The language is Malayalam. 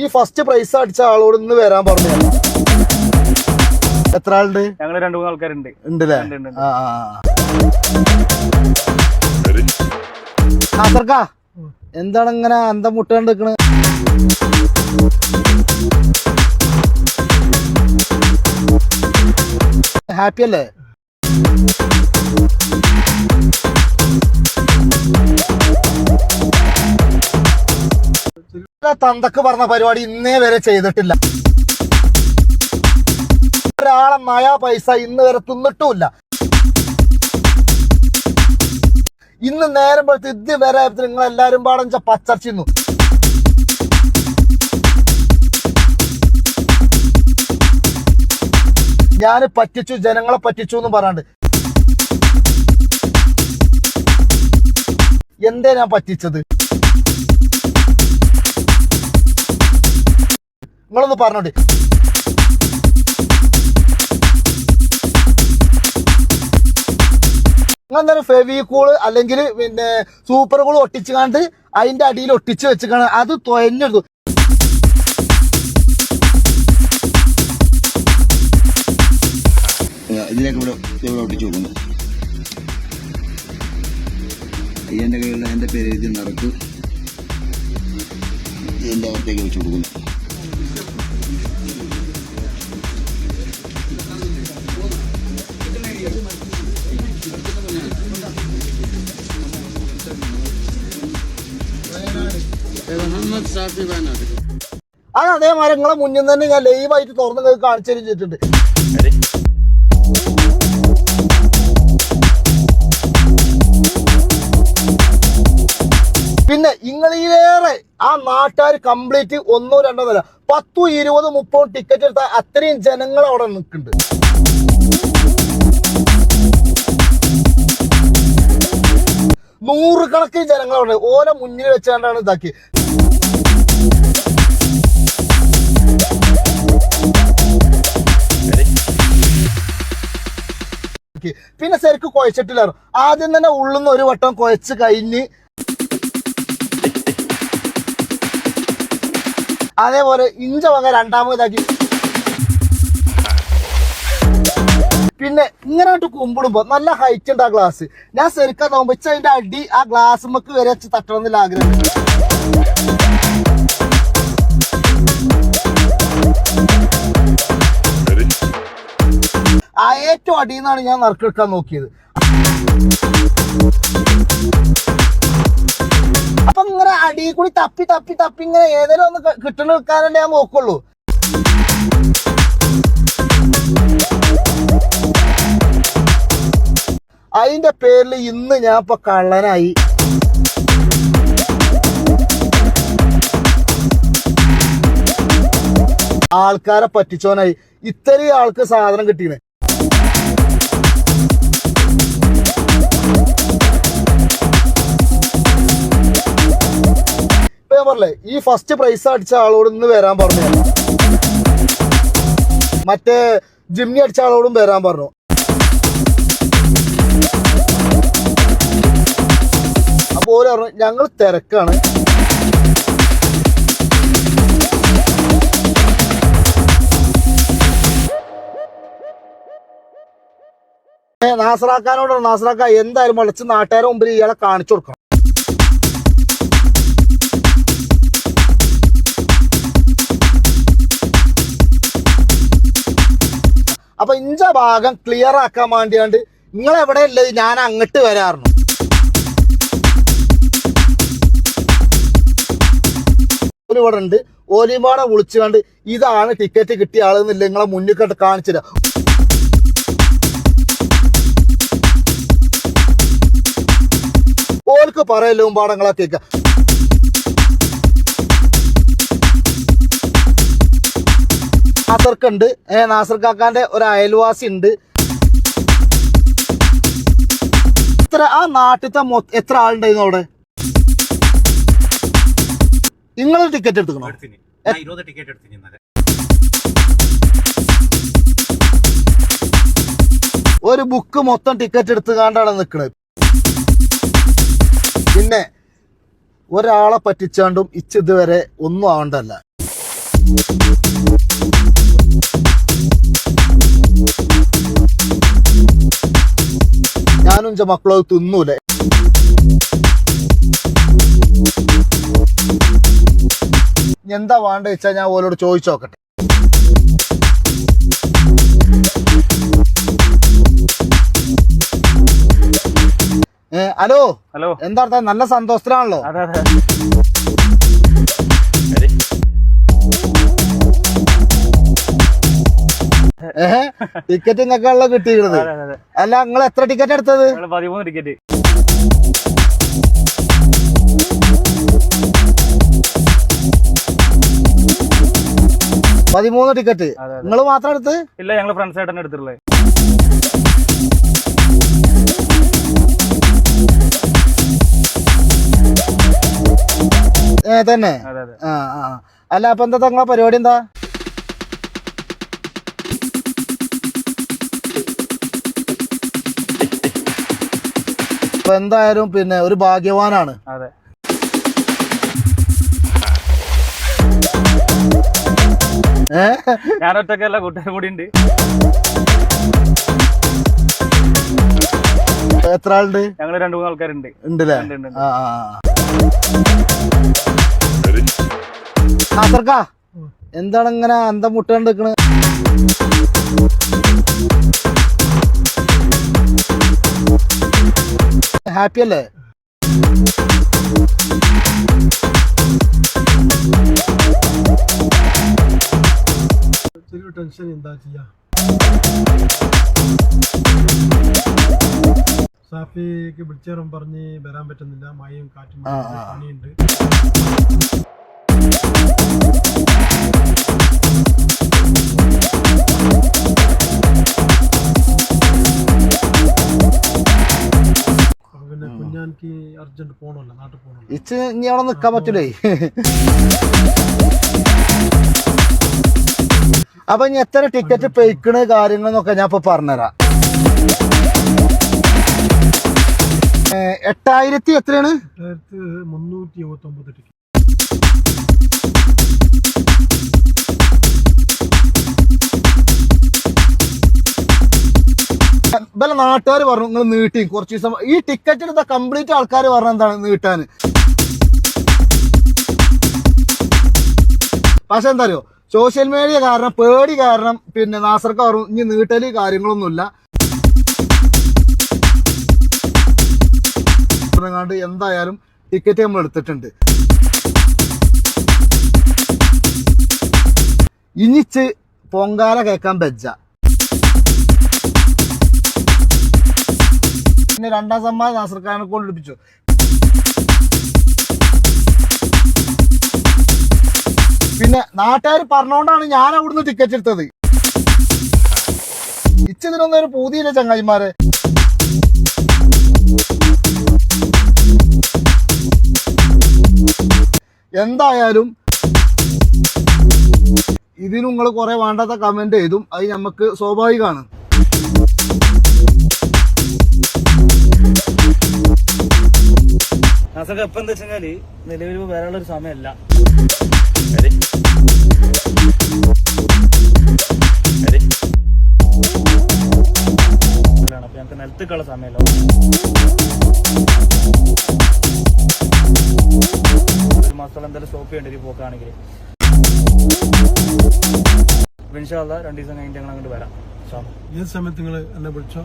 ഈ ഫസ്റ്റ് പ്രൈസ് അടിച്ച ആളോട് ഇന്ന് വരാൻ പറഞ്ഞു. എത്ര ആളുണ്ട്? ഞങ്ങൾ രണ്ടു മൂന്ന് ആൾക്കാരുണ്ട്. ഉണ്ടല്ലേ? ആ എന്താണ് ഇങ്ങനെ അന്തം മുട്ടാണ്ട് നിക്കണ്? ഹാപ്പി അല്ലേ? തന്തക്ക് പറഞ്ഞ പരിപാടി ഇന്നേ വരെ ചെയ്തിട്ടില്ല. ഒരാളെ നയ പൈസ ഇന്ന് വരെ തിന്നിട്ടുമില്ല. ഇന്ന് നേരം പോലത്തെ ഇത് വരെ നിങ്ങൾ എല്ലാരും പാടം പച്ചർച്ചിന്നു. ഞാൻ പറ്റിച്ചു ജനങ്ങളെ പറ്റിച്ചു എന്ന് പറയാണ്ട് എന്തേ ഞാൻ പറ്റിച്ചത്? നിങ്ങളൊന്ന് പറഞ്ഞോണ്ട്. നിങ്ങളെന്തായാലും ഫെവിക്കൂൾ അല്ലെങ്കിൽ പിന്നെ സൂപ്പർ കോൾ ഒട്ടിച്ചു കണ്ട് അതിന്റെ അടിയിൽ ഒട്ടിച്ച് വെച്ചിക്കാണ് അത് തൊയഞ്ഞെടുത്തു. ഇതിലേക്ക് ഇവിടെ ഇവിടെ ഒട്ടിച്ചു നോക്കുന്നു എന്റെ കയ്യിലുള്ള എന്റെ പേര് എഴുതി നടക്ക്. ഇതിന്റെ അകത്തേക്ക് വെച്ച് കൊടുക്കുന്നു. അത് അതേമാതിരി നിങ്ങളെ മുന്നിൽ തന്നെ ഞാൻ ലൈവായിട്ട് തുറന്ന് കാണിച്ചു തരിച്ചിട്ടുണ്ട് പിന്നെ ഇങ്ങളിലേറെ ആ നാട്ടുകാർ കംപ്ലീറ്റ് ഒന്നോ രണ്ടോ നില പത്തും ഇരുപതും മുപ്പതും ടിക്കറ്റ് എടുത്താൽ അത്രയും ജനങ്ങൾ അവിടെ നിൽക്കുന്നുണ്ട്. നൂറുകണക്കിന് ജനങ്ങൾ ഓരോ മുന്നിൽ വെച്ചാണ്ടാണ് ഇതാക്കി പിന്നെ ശരിക്കും കുഴച്ചിട്ടില്ലായിരുന്നു. ആദ്യം തന്നെ ഉള്ളുന്ന ഒരു വട്ടം കുഴച്ച് കഴിഞ്ഞ് അതേപോലെ ഇഞ്ച വക രണ്ടാമതാക്കി പിന്നെ ഇങ്ങനെയായിട്ട് കുമ്പിടുമ്പോ നല്ല ഹൈറ്റ് ഉണ്ട് ആ ഗ്ലാസ് ഞാൻ ശരിക്കാൻ നോക്കുമ്പോ അതിന്റെ അടി ആ ഗ്ലാസ് മക്ക് വരെ വെച്ച് തട്ടണം എന്നുള്ള ആഗ്രഹം. ഏറ്റവും അടിയിൽ നിന്നാണ് ഞാൻ നറുക്കെടുക്കാൻ നോക്കിയത്. അപ്പൊ ഇങ്ങനെ അടിയിൽ കൂടി തപ്പി തപ്പി തപ്പി ഇങ്ങനെ ഏതെങ്കിലും ഒന്ന് കിട്ടുന്ന കിട്ടണ നിൽക്കാനല്ലേ ഞാൻ നോക്കുള്ളൂ. അതിന്റെ പേരിൽ ഇന്ന് ഞാൻ ഇപ്പൊ കള്ളനായി. ആൾക്കാരെ പറ്റിച്ചോനായി ഇത്രയും ആൾക്ക് സാധനം ഇപ്പൊ ഈ ഫസ്റ്റ് പ്രൈസ് അടിച്ച ആളോട് ഇന്ന് വരാൻ പറഞ്ഞു മറ്റേ ജിമ്മി അടിച്ച ആളോടും വരാൻ പറഞ്ഞു. അപ്പൊ ഓരോ ഞങ്ങൾ തിരക്കാണ്. നാസറാക്കാനോട് നാസറാക്ക എന്തായാലും വിളിച്ച് നാട്ടുകാരെ മുമ്പിൽ ഇയാളെ കാണിച്ചു കൊടുക്കണം. അപ്പൊ ഇഞ്ച ഭാഗം ക്ലിയർ ആക്കാൻ വേണ്ടിയാണ്ട് നിങ്ങൾ എവിടെ ഉള്ളത് ഞാൻ അങ്ങോട്ട് വരാറുണ്ട് ഇവിടെ ഉണ്ട്. ഓലിമാടെ വിളിച്ചുകൊണ്ട് ഇതാണ് ടിക്കറ്റ് കിട്ടിയ ആളെന്നില്ല നിങ്ങളെ മുന്നിൽ കാണിച്ചില്ല. ഓർക്ക് പറയല്ലോ പാടങ്ങളെ കേൾക്ക നാസർക്കുണ്ട്. നാസർക്കാക്കാന്റെ നാസർ കാക്കാന്റെ ഒരു അയൽവാസി ഉണ്ട്. എത്ര ആ നാട്ടിലത്തെ മൊ- എത്ര ആളുണ്ടായിരുന്നു അവിടെ? നിങ്ങൾ ടിക്കറ്റ് എടുത്തുക്കണോ? ഒരു ബുക്ക് മൊത്തം ടിക്കറ്റ് എടുത്തുകാണ്ടാണ് നിൽക്കുന്നത് പിന്നെ ഒരാളെ പറ്റിച്ചാണ്ടും ഇച്ചിതുവരെ ഒന്നും ആവണ്ടല്ല. ഞാനും മക്കളും അത് തിന്നൂലേ. എന്താ വേണ്ട വെച്ചാൽ ഞാൻ ഓലോട് ചോദിച്ചു ഹലോ. ഹലോ. എന്താ അർത്ഥം നല്ല സന്തോഷത്തിലാണല്ലോ. അതെ അതെ. ഏഹ് ടിക്കറ്റ് നിങ്ങൾക്കുള്ള കിട്ടിയിരുന്നത്. അല്ല നിങ്ങൾ എത്ര ടിക്കറ്റ് എടുത്തത്? പതിമൂന്ന് ടിക്കറ്റ് പതിമൂന്ന് ടിക്കറ്റ്. നിങ്ങൾ മാത്രം എടുത്ത് ഇല്ല ഞങ്ങൾ ഫ്രണ്ട്സ് ആയിട്ട് തന്നെ എടുത്തിട്ടുള്ളത്. തന്നെ. ആ ആ. അല്ല അപ്പൊ എന്താ നിങ്ങളെ പരിപാടി എന്താ? അപ്പൊ എന്തായാലും പിന്നെ ഒരു ഭാഗ്യവാനാണ്. അതെ. ഞാൻ ഒറ്റക്കല്ല കൂട്ടുകാരും കൂടി ഉണ്ട്. എത്ര ആളുണ്ട്? ഞങ്ങൾ രണ്ടു മൂന്ന് ആൾക്കാരുണ്ട് ഉണ്ടല്ലേ? ഉണ്ട്, ഉണ്ട്, ഉണ്ട്. ആ ആ. ആ എന്താണ് ഇങ്ങനെ അന്തം മുട്ടാണ്ട് നിൽക്കണ് ഹാപ്പി അല്ലേ? ചെറിയ ടെൻഷൻ എന്താ ചെയ്യാ? സാഫിക്ക് വിളിച്ചേരം പറഞ്ഞ് വരാൻ പറ്റുന്നില്ല. മഴയും കാറ്റും. പണിയുണ്ട്. അർജന്റ് നാട്ടിൽ ഇച്ച് ഇനി അവിടെ നിക്കാൻ പറ്റൂലേ? അപ്പൊ ഇനി എത്ര ടിക്കറ്റ് പെയ്ക്കണ കാര്യങ്ങളെന്നൊക്കെ ഞാൻ ഇപ്പൊ പറഞ്ഞുതരാം. എട്ടായിരത്തി എത്രയാണ്? മുന്നൂറ്റി എഴുപത്തി ഒമ്പത് ടിക്കറ്റ് ബല നാട്ടുകാർ പറഞ്ഞു നിങ്ങൾ നീട്ടി കുറച്ച് ദിവസം ഈ ടിക്കറ്റ് എടുത്ത കംപ്ലീറ്റ് ആൾക്കാർ പറഞ്ഞ എന്താണ്? നീട്ടാന് പക്ഷെ എന്താ അറിയോ സോഷ്യൽ മീഡിയ കാരണം പേടി കാരണം പിന്നെ നാസർക്ക് പറഞ്ഞു ഇനി നീട്ടൽ കാര്യങ്ങളൊന്നുമില്ല. പറഞ്ഞങ്ങാണ്ട് എന്തായാലും ടിക്കറ്റ് നമ്മൾ എടുത്തിട്ടുണ്ട്. ഇനിച്ച് പൊങ്കാല കേൾക്കാൻ ബെജ്ജ. പിന്നെ രണ്ടാം സമ്മാനം നാസർ ഖാനെ കൊണ്ട് എടുപ്പിച്ചു. പിന്നെ നാട്ടുകാർ പറഞ്ഞുകൊണ്ടാണ് ഞാൻ അവിടുന്ന് ടിക്കറ്റ് എടുത്തത്. ഇച്ചതിനൊന്നും ഒരു പൂതിയില്ല ചങ്ങായിമാരെ. എന്തായാലും ഇതിന് നിങ്ങൾ കുറെ വേണ്ടാത്ത കമന്റ് ചെയ്തും അത് നമുക്ക് സ്വാഭാവികമാണ്. നാസൊക്കെ ഇപ്പൊ എന്താ വെച്ചാൽ നിലവിൽ വരാനുള്ള ഒരു സമയമല്ല. അപ്പൊ ഞങ്ങൾക്ക് നിലത്തേക്കുള്ള സമയമല്ല. ഒരു മാസത്തോളം എന്തായാലും സ്റ്റോപ്പ് ചെയ്യേണ്ടി വരും പോക്കാണെങ്കിൽ രണ്ട് ദിവസം കഴിഞ്ഞിട്ട് ഞങ്ങൾ അങ്ങോട്ട് വരാം. ഈ ഏത് സമയത്ത് നിങ്ങൾ എന്നെ വിളിച്ചോ?